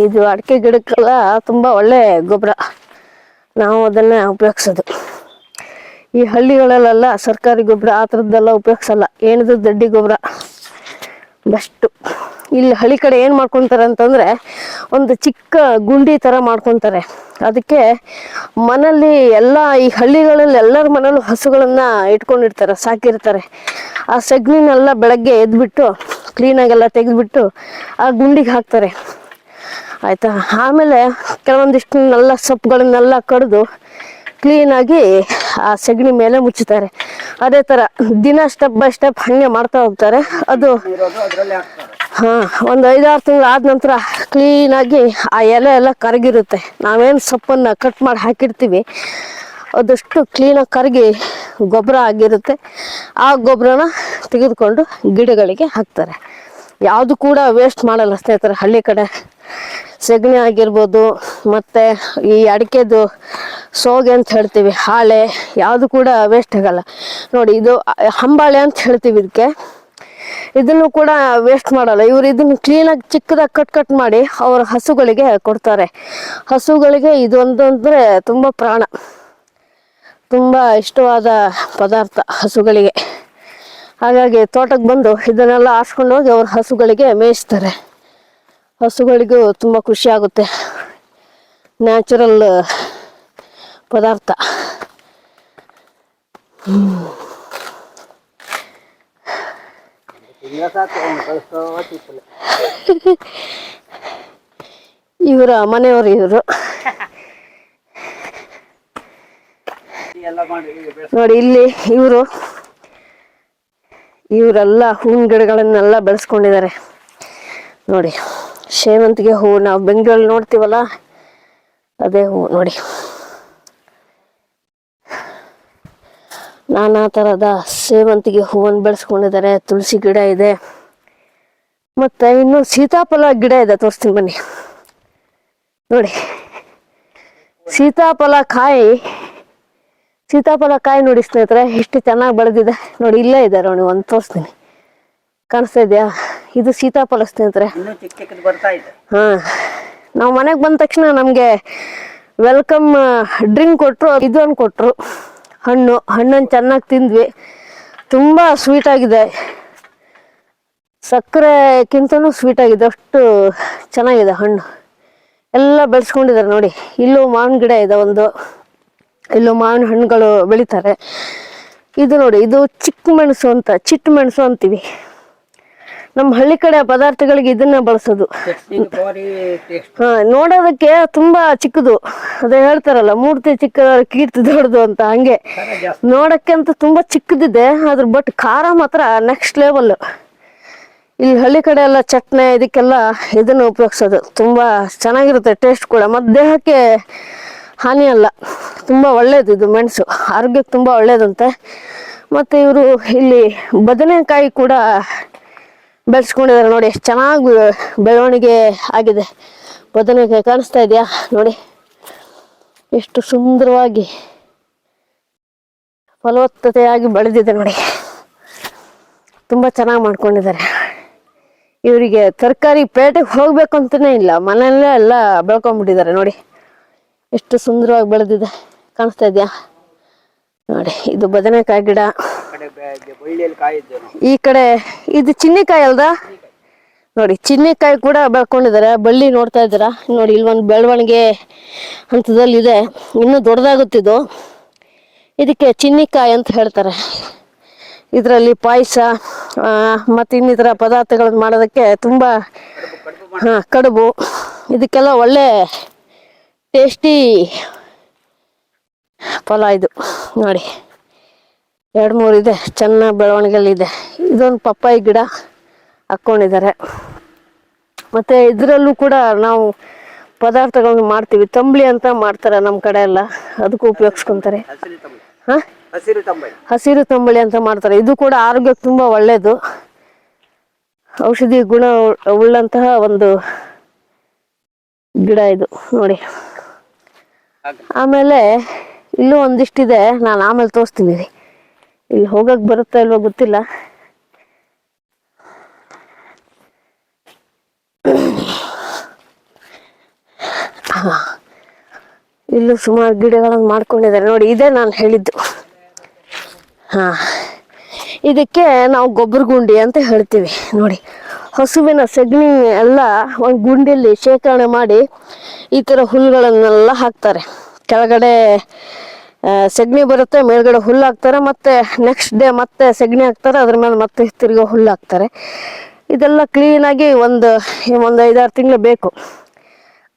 ಇದು ಅಡಿಕೆ ಗಿಡಕ್ಕೆಲ್ಲ ತುಂಬಾ ಒಳ್ಳೆ ಗೊಬ್ಬರ. ನಾವು ಅದನ್ನ ಉಪಯೋಗಿಸೋದು. ಈ ಹಳ್ಳಿಗಳಲ್ಲೆಲ್ಲ ಸರ್ಕಾರಿ ಗೊಬ್ಬರ ಆ ಥರದ್ದೆಲ್ಲ ಉಪಯೋಗಿಸಲ್ಲ. ಏನಿದ್ರು ದಡ್ಡಿ ಗೊಬ್ಬರ? ಬೆಸ್ಟು ಇಲ್ಲಿ ಹಳ್ಳಿ ಕಡೆ ಏನು ಮಾಡ್ಕೊತಾರೆ ಅಂತಂದರೆ ಒಂದು ಚಿಕ್ಕ ಗುಂಡಿ ಥರ ಮಾಡ್ಕೊತಾರೆ. ಅದಕ್ಕೆ ಮನೇಲಿ ಎಲ್ಲ ಈ ಹಳ್ಳಿಗಳಲ್ಲಿ ಎಲ್ಲರ ಮನೇಲೂ ಹಸುಗಳನ್ನು ಇಟ್ಕೊಂಡಿರ್ತಾರೆ, ಸಾಕಿರ್ತಾರೆ. ಆ ಸೆಗಣಿನೆಲ್ಲ ಬೆಳಗ್ಗೆ ಎದ್ಬಿಟ್ಟು ಕ್ಲೀನಾಗೆಲ್ಲ ತೆಗೆದ್ಬಿಟ್ಟು ಆ ಗುಂಡಿಗೆ ಹಾಕ್ತಾರೆ. ಆಯಿತಾ? ಆಮೇಲೆ ಕೆಲವೊಂದಿಷ್ಟು ಕೆಲವೊಂದಿಷ್ಟನ್ನೆಲ್ಲ ಸೊಪ್ಪುಗಳನ್ನೆಲ್ಲ ಕಡಿದು ಕ್ಲೀನಾಗಿ ಆ ಸಗಣಿ ಮೇಲೆ ಮುಚ್ಚುತ್ತಾರೆ. ಅದೇ ಥರ ದಿನ ಸ್ಟೆಪ್ ಬೈ ಸ್ಟೆಪ್ ಹಾಗೆ ಮಾಡ್ತಾ ಹೋಗ್ತಾರೆ. ಅದು ಹಾಂ, ಒಂದು ಐದಾರು ತಿಂಗಳು ಆದ ನಂತರ ಕ್ಲೀನಾಗಿ ಆ ಎಲೆ ಎಲ್ಲ ಕರಗಿರುತ್ತೆ. ನಾವೇನು ಸೊಪ್ಪನ್ನು ಕಟ್ ಮಾಡಿ ಹಾಕಿರ್ತೀವಿ, ಅದಷ್ಟು ಕ್ಲೀನಾಗಿ ಕರಗಿ ಗೊಬ್ಬರ ಆಗಿರುತ್ತೆ. ಆ ಗೊಬ್ಬರನ ತೆಗೆದುಕೊಂಡು ಗಿಡಗಳಿಗೆ ಹಾಕ್ತಾರೆ. ಯಾವುದು ಕೂಡ ವೇಸ್ಟ್ ಮಾಡಲ್ಲ ಸ್ನೇಹಿತರೆ, ಹಳ್ಳಿ ಕಡೆ ಸೆಗಣಿ ಆಗಿರ್ಬೋದು, ಮತ್ತು ಈ ಅಡಿಕೆದು ಸೋಗೆ ಅಂತ ಹೇಳ್ತೀವಿ, ಹಾಳೆ, ಯಾವುದು ಕೂಡ ವೇಸ್ಟ್ ಆಗಲ್ಲ. ನೋಡಿ, ಇದು ಹಂಬಾಳೆ ಅಂತ ಹೇಳ್ತೀವಿ ಇದಕ್ಕೆ ಇದನ್ನು ಕೂಡ ವೇಸ್ಟ್ ಮಾಡಲ್ಲ. ಇವರು ಇದನ್ನು ಕ್ಲೀನಾಗಿ ಚಿಕ್ಕದಾಗಿ ಕಟ್ ಕಟ್ ಮಾಡಿ ಅವರ ಹಸುಗಳಿಗೆ ಕೊಡ್ತಾರೆ. ಹಸುಗಳಿಗೆ ಇದೊಂದು ಅಂದರೆ ತುಂಬ ಪ್ರಾಣ. ತುಂಬ ಇಷ್ಟವಾದ ಪದಾರ್ಥ ಹಸುಗಳಿಗೆ. ಹಾಗಾಗಿ ತೋಟಕ್ಕೆ ಬಂದು ಇದನ್ನೆಲ್ಲ ಆರಿಸ್ಕೊಂಡು ಹೋಗಿ ಅವ್ರ ಹಸುಗಳಿಗೆ ಮೇಯಿಸ್ತಾರೆ. ಹಸುಗಳಿಗೂ ತುಂಬ ಖುಷಿ ಆಗುತ್ತೆ. ನ್ಯಾಚುರಲ್ ಪದಾರ್ಥ. ಇವರ ಮನೆಯವರು ಇವರು. ನೋಡಿ ಇಲ್ಲಿ ಇವರು. ಇವರೆಲ್ಲ ಹೂವಿನ ಗಿಡಗಳನ್ನೆಲ್ಲ ಬೆಳೆಸ್ಕೊಂಡಿದ್ದಾರೆ. ನೋಡಿ. ಸೇವಂತಿಗೆ ಹೂ, ನಾವು ಬೆಂಗಳೂರಲ್ಲಿ ನೋಡ್ತೀವಲ್ಲ, ಅದೇ ಹೂ ನೋಡಿ. ನಾನಾ ಥರದ ಸೇವಂತಿಗೆ ಹೂವನ್ನು ಬೆಳೆಸ್ಕೊಂಡಿದ್ದಾರೆ ತುಳಸಿ ಗಿಡ ಇದೆ, ಮತ್ತು ಇನ್ನು ಸೀತಾಫಲ ಗಿಡ ಇದೆ, ತೋರಿಸ್ತೀನಿ ಬನ್ನಿ. ನೋಡಿ, ಸೀತಾಫಲ ಕಾಯಿ ಸೀತಾಫಲ ಕಾಯಿ ನೋಡಿ ಸ್ನೇಹಿತರೆ, ಎಷ್ಟು ಚೆನ್ನಾಗಿ ಬೆಳೆದಿದೆ. ನೋಡಿ, ಇಲ್ಲೇ ಇದೆ ನೋಡಿ, ಒಂದು ತೋರಿಸ್ತೀನಿ. ಕಾಣಿಸ್ತಾ ಇದೆಯಾ? ಇದು ಸೀತಾಫಲ ಸ್ನೇಹಿತರೆ. ಹಾ. ನಾವು ಮನೆಗೆ ಬಂದ ತಕ್ಷಣ ನಮಗೆ ವೆಲ್ಕಮ್ ಡ್ರಿಂಕ್ ಕೊಟ್ಟರು ಇದೊಂದು ಕೊಟ್ಟರು ಹಣ್ಣು ಹಣ್ಣನ್ನು ಚೆನ್ನಾಗಿ ತಿಂದ್ವಿ. ತುಂಬ ಸ್ವೀಟ್ ಆಗಿದೆ. ಸಕ್ಕರೆಕ್ಕಿಂತನೂ ಸ್ವೀಟ್ ಆಗಿದೆ. ಅಷ್ಟು ಚೆನ್ನಾಗಿದೆ ಹಣ್ಣು. ಎಲ್ಲ ಬೆಳೆಸ್ಕೊಂಡಿದ್ದಾರೆ ನೋಡಿ. ಇಲ್ಲೂ ಮಾವಿನ ಗಿಡ ಇದೆ ಒಂದು. ಇಲ್ಲೂ ಮಾವಿನ ಹಣ್ಣುಗಳು ಬೆಳಿತಾರೆ. ಇದು ನೋಡಿ ಇದು ಚಿಕ್ಕ ಮೆಣಸು ಅಂತ ಚಿಟ್ಟು ಮೆಣಸು ಅಂತೀವಿ. ನಮ್ಮ ಹಳ್ಳಿ ಕಡೆ ಪದಾರ್ಥಗಳಿಗೆ ಇದನ್ನ ಬಳಸೋದು. ಹಾ ನೋಡೋದಕ್ಕೆ ತುಂಬಾ ಚಿಕ್ಕದು. ಅದೇ ಹೇಳ್ತಾರಲ್ಲ ಮೂರ್ತಿ ಚಿಕ್ಕ ಕೀರ್ತಿ ದೊಡ್ಡದು ಅಂತ ಹಂಗೆ. ನೋಡಕ್ಕೆ ಅಂತ ತುಂಬಾ ಚಿಕ್ಕದಿದೆ ಅದ್ರ ಬಟ್ ಖಾರ ಮಾತ್ರ ನೆಕ್ಸ್ಟ್ ಲೆವೆಲ್ ಇಲ್ಲಿ ಹಳ್ಳಿ ಕಡೆ ಎಲ್ಲ ಚಟ್ನಿ ಇದಕ್ಕೆಲ್ಲ ಇದನ್ನು ಉಪಯೋಗಿಸೋದು. ತುಂಬಾ ಚೆನ್ನಾಗಿರುತ್ತೆ ಟೇಸ್ಟ್ ಕೂಡ. ಮತ್ತು ದೇಹಕ್ಕೆ ಹಾನಿ ಅಲ್ಲ. ತುಂಬಾ ಒಳ್ಳೇದು ಇದು ಮೆಣಸು. ಆರೋಗ್ಯಕ್ಕೆ ತುಂಬಾ ಒಳ್ಳೇದಂತೆ. ಮತ್ತೆ ಇವರು ಇಲ್ಲಿ ಬದನೆಕಾಯಿ ಕೂಡ ಬೆಳೆಸ್ಕೊಂಡಿದ್ದಾರೆ ನೋಡಿ, ಎಷ್ಟು ಚೆನ್ನಾಗಿ ಬೆಳವಣಿಗೆ ಆಗಿದೆ. ಬದನೆಕಾಯಿ ಕಾಣಿಸ್ತಾ ಇದೆಯಾ? ನೋಡಿ, ಎಷ್ಟು ಸುಂದರವಾಗಿ ಫಲವತ್ತತೆಯಾಗಿ ಬೆಳೆದಿದೆ ನೋಡಿ. ತುಂಬ ಚೆನ್ನಾಗಿ ಮಾಡ್ಕೊಂಡಿದ್ದಾರೆ. ಇವರಿಗೆ ತರಕಾರಿ ಪೇಟೆಗೆ ಹೋಗ್ಬೇಕು ಅಂತಲೇ ಇಲ್ಲ, ಮನೆಯಲ್ಲೇ ಎಲ್ಲ ಬೆಳ್ಕೊಂಡ್ಬಿಟ್ಟಿದ್ದಾರೆ ನೋಡಿ. ಎಷ್ಟು ಸುಂದರವಾಗಿ ಬೆಳೆದಿದೆ. ಕಾಣಿಸ್ತಾ ಇದೆಯಾ? ನೋಡಿ, ಇದು ಬದನೆಕಾಯಿ ಗಿಡ. ಕಡೆ ಬಳ್ಳಿಯಲ್ಲಿ ಕಾಯಿದ್ದು ಈ ಕಡೆ ಇದು ಚಿನ್ನಿಕಾಯಿ ಅಲ್ದ? ನೋಡಿ ಚಿನ್ನಿಕಾಯಿ ಕೂಡ ಬೆಳ್ಕೊಂಡಿದ್ದಾರೆ. ಬಳ್ಳಿ ನೋಡ್ತಾ ಇದ್ದೀರಾ? ನೋಡಿ ಇಲ್ಲೊಂದು ಬೆಳವಣಿಗೆ ಹಂತದಲ್ಲಿದೆ ಇನ್ನೂ ದೊಡ್ಡದಾಗುತ್ತಿದ್ದು ಇದಕ್ಕೆ ಚಿನ್ನಿಕಾಯಿ ಅಂತ ಹೇಳ್ತಾರೆ. ಇದರಲ್ಲಿ ಪಾಯಸ ಮತ್ತು ಇನ್ನಿತರ ಪದಾರ್ಥಗಳನ್ನು ಮಾಡೋದಕ್ಕೆ ತುಂಬ ಹಾಂ ಕಡುಬು. ಇದಕ್ಕೆಲ್ಲ ಒಳ್ಳೆ ಟೇಸ್ಟಿ ಫಲ ಇದು. ನೋಡಿ. ಎರಡು ಮೂರು ಇದೆ ಚೆನ್ನಾಗಿ ಬೆಳವಣಿಗೆಯಲ್ಲಿದೆ ಇದೊಂದು ಪಪ್ಪಾಯಿ ಗಿಡ ಹಾಕ್ಕೊಂಡಿದ್ದಾರೆ ಮತ್ತು ಇದರಲ್ಲೂ ಕೂಡ ನಾವು ಪದಾರ್ಥಗಳನ್ನು ಮಾಡ್ತೀವಿ. ತಂಬಳಿ ಅಂತ ಮಾಡ್ತಾರೆ ನಮ್ಮ ಕಡೆ ಎಲ್ಲ. ಅದಕ್ಕೂ ಉಪಯೋಗಿಸ್ಕೊಂತಾರೆ. ಹಸಿರು ತಂಬಳಿ. ಹಾಂ ಹಸಿರು ತಂಬಳಿ ಅಂತ ಮಾಡ್ತಾರೆ. ಇದು ಕೂಡ ಆರೋಗ್ಯಕ್ಕೆ ತುಂಬ ಒಳ್ಳೆಯದು ಔಷಧಿ ಗುಣ ಉಳ್ಳಂತಹ ಒಂದು ಗಿಡ ಇದು. ನೋಡಿ. ಆಮೇಲೆ ಇಲ್ಲೂ ಒಂದಿಷ್ಟಿದೆ. ನಾನು ಆಮೇಲೆ ತೋರಿಸ್ತೀನಿ. ರೀ ಇಲ್ಲಿ ಹೋಗಕ್ ಬರುತ್ತಾ ಇಲ್ವೋ ಗೊತ್ತಿಲ್ಲ. ಇಲ್ಲೂ ಸುಮಾರು ಗಿಡಗಳನ್ನು ಮಾಡ್ಕೊಂಡಿದ್ದಾರೆ. ನೋಡಿ, ಇದೇ ನಾನು ಹೇಳಿದ್ದು. ಹಾ. ಇದಕ್ಕೆ ನಾವು ಗೊಬ್ಬರ ಗುಂಡಿ ಅಂತ ಹೇಳ್ತೀವಿ. ನೋಡಿ, ಹಸುವಿನ ಸಗಣಿ ಎಲ್ಲ ಒಂದು ಗುಂಡಿಯಲ್ಲಿ ಶೇಖರಣೆ ಮಾಡಿ ಈ ಥರ ಹುಲ್ಲುಗಳನ್ನೆಲ್ಲ ಹಾಕ್ತಾರೆ. ಕೆಳಗಡೆ ಸಗಣಿ ಬರುತ್ತೆ, ಮೇಲ್ಗಡೆ ಹುಲ್ಲು ಹಾಕ್ತಾರೆ, ಮತ್ತೆ ನೆಕ್ಸ್ಟ್ ಡೇ ಮತ್ತೆ ಸೆಗಣಿ ಹಾಕ್ತಾರೆ, ಅದ್ರ ಮೇಲೆ ಮತ್ತೆ ತಿರುಗೋ ಹುಲ್ಲು ಹಾಕ್ತಾರೆ. ಇದೆಲ್ಲ ಕ್ಲೀನಾಗಿ ಒಂದು ಒಂದು ಐದಾರು ತಿಂಗಳು ಬೇಕು.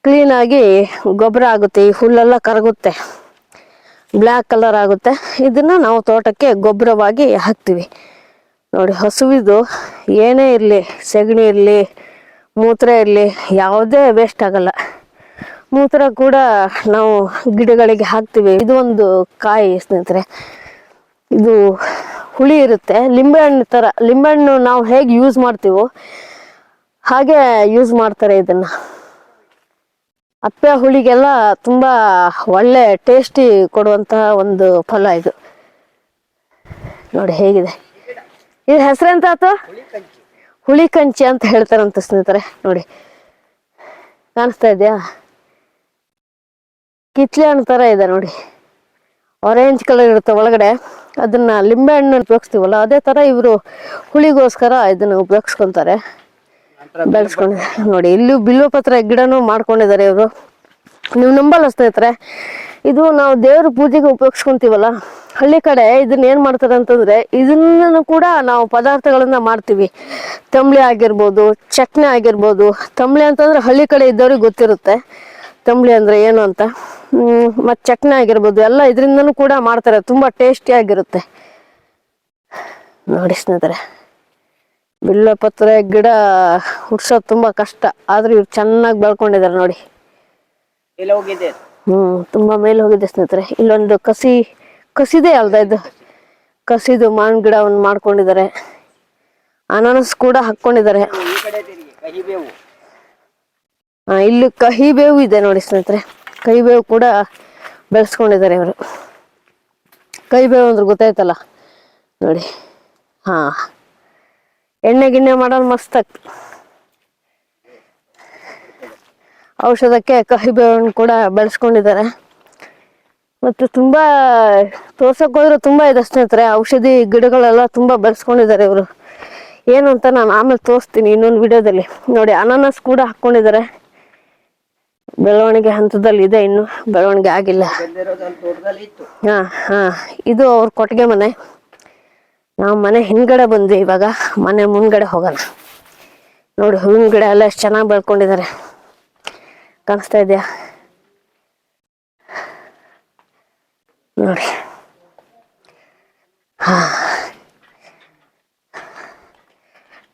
ಕ್ಲೀನಾಗಿ ಗೊಬ್ಬರ ಆಗುತ್ತೆ, ಈ ಹುಲ್ಲೆಲ್ಲ ಕರಗುತ್ತೆ. ಬ್ಲ್ಯಾಕ್ ಕಲರ್ ಆಗುತ್ತೆ. ಇದನ್ನ ನಾವು ತೋಟಕ್ಕೆ ಗೊಬ್ಬರವಾಗಿ ಹಾಕ್ತೀವಿ. ನೋಡಿ, ಹಸುವಿದು ಏನೇ ಇರಲಿ, ಸೆಗಣಿ ಇರಲಿ, ಮೂತ್ರ ಇರಲಿ, ಯಾವುದೇ ವೇಸ್ಟ್ ಆಗಲ್ಲ. ಮೂತ್ರ ಕೂಡ ನಾವು ಗಿಡಗಳಿಗೆ ಹಾಕ್ತೀವಿ. ಇದು ಒಂದು ಕಾಯಿ ಸ್ನೇಹಿತರೆ. ಇದು ಹುಳಿ ಇರುತ್ತೆ. ಲಿಂಬೆಹಣ್ಣು ಥರ ಲಿಂಬೆಹಣ್ಣು ನಾವು ಹೇಗೆ ಯೂಸ್ ಮಾಡ್ತೀವೋ ಹಾಗೆ ಯೂಸ್ ಮಾಡ್ತಾರೆ ಇದನ್ನು. ಅಪ್ಪೆ ಹುಳಿಗೆಲ್ಲ ತುಂಬ ಒಳ್ಳೆ ಟೇಸ್ಟಿ ಕೊಡುವಂತಹ ಒಂದು ಫಲ ಇದು. ನೋಡಿ ಹೇಗಿದೆ. ಇದು ಹೆಸರೆಂತ ಆತು? ಹುಳಿ ಕಂಚಿ ಅಂತ ಹೇಳ್ತಾರಂತ ಸ್ನೇಹಿತರೆ. ನೋಡಿ, ಕಾಣಿಸ್ತಾ ಇದೆಯಾ? ಕಿತ್ಲೆ ಹಣ್ಣು ಥರ ಇದೆ ನೋಡಿ. ಆರೆಂಜ್ ಕಲರ್ ಇರುತ್ತೆ ಒಳಗಡೆ. ಅದನ್ನ ಲಿಂಬೆ ಹಣ್ಣು ಉಪಯೋಗಿಸ್ತೀವಲ್ಲ, ಅದೇ ಥರ ಇವರು ಹುಳಿಗೋಸ್ಕರ ಇದನ್ನ ಉಪಯೋಗಿಸ್ಕೊಂತಾರೆ. ಬೆಳೆಸ್ಕೊಂಡಿದ್ದಾರೆ ನೋಡಿ, ಇಲ್ಲೂ ಬಿಲ್ವಪತ್ರ ಗಿಡನೂ ಮಾಡ್ಕೊಂಡಿದ್ದಾರೆ ಇವರು. ನೀವು ನಂಬಲ್ಲ ಸ್ನೇಹಿತರೆ, ಇದು ನಾವು ದೇವ್ರ ಪೂಜೆಗೆ ಉಪಯೋಗಿಸ್ಕೊಂತೀವಲ್ಲ, ಹಳ್ಳಿ ಕಡೆ ಇದನ್ನ ಏನ್ ಮಾಡ್ತಾರೆ ಅಂತಂದ್ರೆ, ಇದನ್ನು ಕೂಡ ನಾವು ಪದಾರ್ಥಗಳನ್ನ ಮಾಡ್ತೀವಿ. ತಂಬ್ಳಿ ಆಗಿರ್ಬೋದು, ಚಟ್ನಿ ಆಗಿರ್ಬೋದು. ತಂಬ್ಳಿ ಅಂತಂದ್ರೆ ಹಳ್ಳಿ ಕಡೆ ಇದ್ದವ್ರಿಗೆ ಗೊತ್ತಿರುತ್ತೆ. ತಂಬ್ಳಿ ಅಂದ್ರೆ ಏನು ಅಂತ. ಹ್ಮ್ ಮತ್ ಚಟ್ನಿ ಆಗಿರ್ಬೋದು ಎಲ್ಲ ಇದರಿಂದನೂ ಕೂಡ ಮಾಡ್ತಾರೆ. ತುಂಬಾ ಟೇಸ್ಟಿ ಆಗಿರುತ್ತೆ. ನೋಡಿ ಸ್ನೇಹಿತರೆ ಬಿಲ್ವಪತ್ರೆ ಗಿಡ ಹುಡ್ಸೋದು ತುಂಬಾ ಕಷ್ಟ. ಆದ್ರೆ ಇವ್ರು ಚೆನ್ನಾಗಿ ಬೆಳ್ಕೊಂಡಿದ್ದಾರೆ ನೋಡಿ. ಹೋಗಿದೆ. ಹ್ಮ್ ತುಂಬಾ ಮೇಲೆ ಹೋಗಿದೆ ಸ್ನೇಹಿತರೆ. ಇಲ್ಲೊಂದು ಕಸಿ ಕಸಿದೆ ಅಲ್ದ ಇದು? ಕಸಿದು ಮಾವಿನ ಗಿಡ ಒಂದು ಮಾಡ್ಕೊಂಡಿದ್ದಾರೆ ಅನಾನಸ್ ಕೂಡ ಹಾಕೊಂಡಿದ್ದಾರೆ ಇಲ್ಲಿ ಕಹಿ ಬೇವು ಇದೆ ನೋಡಿ ಸ್ನೇಹಿತರೆ. ಕಹಿ ಬೇವು ಕೂಡ ಬೆಳೆಸ್ಕೊಂಡಿದ್ದಾರೆ ಇವರು. ಕೈಬೇವು ಬೇವು ಅಂದ್ರೆ ಗೊತ್ತಾಯ್ತಲ್ಲ? ನೋಡಿ. ಹಾ. ಎಣ್ಣೆ ಗಿಣ್ಣೆ ಮಾಡೋದು ಮಸ್ತ್ ಔಷಧಕ್ಕೆ ಕಹಿ ಬೇವನ್ನು ಕೂಡ ಬೆಳೆಸ್ಕೊಂಡಿದ್ದಾರೆ. ಮತ್ತು ತುಂಬ ತೋರ್ಸಕ್ಕೆ ಹೋದ್ರೆ ತುಂಬ ಇದೆ ಸ್ನೇಹಿತರೆ. ಔಷಧಿ ಗಿಡಗಳೆಲ್ಲ ತುಂಬ ಬೆಳೆಸ್ಕೊಂಡಿದ್ದಾರೆ ಇವರು. ಏನು ಅಂತ ನಾನು ಆಮೇಲೆ ತೋರಿಸ್ತೀನಿ ಇನ್ನೊಂದು ವಿಡಿಯೋದಲ್ಲಿ. ನೋಡಿ, ಅನಾನಸ್ ಕೂಡ ಹಾಕೊಂಡಿದ್ದಾರೆ. ಬೆಳವಣಿಗೆ ಹಂತದಲ್ಲಿ ಇದೆ ಇನ್ನು, ಬೆಳವಣಿಗೆ ಆಗಿಲ್ಲ. ಹಾ ಹಾ, ಇದು ಅವ್ರ ಕೊಟ್ಟಿಗೆ ಮನೆ. ನಾವು ಮನೆ ಹಿಂದ್ಗಡೆ ಬಂದ್ವಿ ಇವಾಗ, ಮನೆ ಮುಂದ್ಗಡೆ ಹೋಗೋಣ ನೋಡಿ, ಹೂವಿನ ಗಿಡ ಎಲ್ಲ ಎಷ್ಟು ಚೆನ್ನಾಗಿ ಬೆಳ್ಕೊಂಡಿದ್ದಾರೆ ಕಾಣಿಸ್ತಾ ಇದೆಯಾ? ನೋಡಿ. ಹಾ.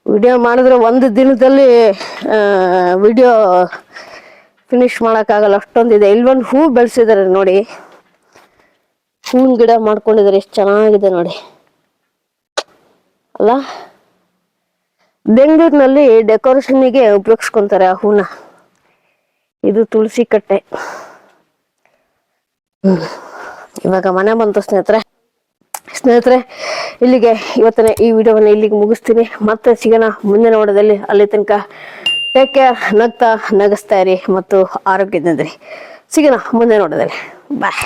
ವಿಡಿಯೋ ಮಾಡಿದ್ರೆ ಒಂದು ದಿನದಲ್ಲಿ ವಿಡಿಯೋ ಫಿನಿಶ್ ಮಾಡೋಕ್ಕಾಗಲ್ಲ, ಅಷ್ಟೊಂದಿದೆ. ಇಲ್ಲೊಂದು ಹೂ ಬೆಳೆಸಿದ್ದಾರೆ ನೋಡಿ. ಹೂವಿನ ಗಿಡ ಮಾಡ್ಕೊಂಡಿದ್ದಾರೆ, ಎಷ್ಟು ಚೆನ್ನಾಗಿದೆ ನೋಡಿ. ಅಲ್ಲ? ಬೆಂಗಳೂರಿನಲ್ಲಿ ಡೆಕೋರೇಷನ್ಗೆ ಉಪಯೋಗಿಸ್ಕೊಂತಾರೆ ಆ ಹೂನ. ಇದು ತುಳಸಿ ಕಟ್ಟೆ. ಇವಾಗ ಮನೆ ಬಂತು ಸ್ನೇಹಿತರೆ. ಸ್ನೇಹಿತರೆ, ಇಲ್ಲಿಗೆ ಇವತ್ತಿನ ಈ ವಿಡಿಯೋವನ್ನು ಇಲ್ಲಿಗೆ ಮುಗಿಸ್ತೀನಿ. ಮತ್ತೆ ಸಿಗೋಣ ಮುಂದಿನ ವಾರದಲ್ಲಿ ಅಲ್ಲಿ ತನಕ ಟೇಕ್ ಕೇರ್ ನಗ್ತಾ ನಗಸ್ತಾ ಇರಿ ಮತ್ತು ಆರೋಗ್ಯದಿಂದಿರಿ ಸಿಗೋಣ ಮುಂದೆ ನೋಡೋದಲ್ಲಿ. ಬಾಯ್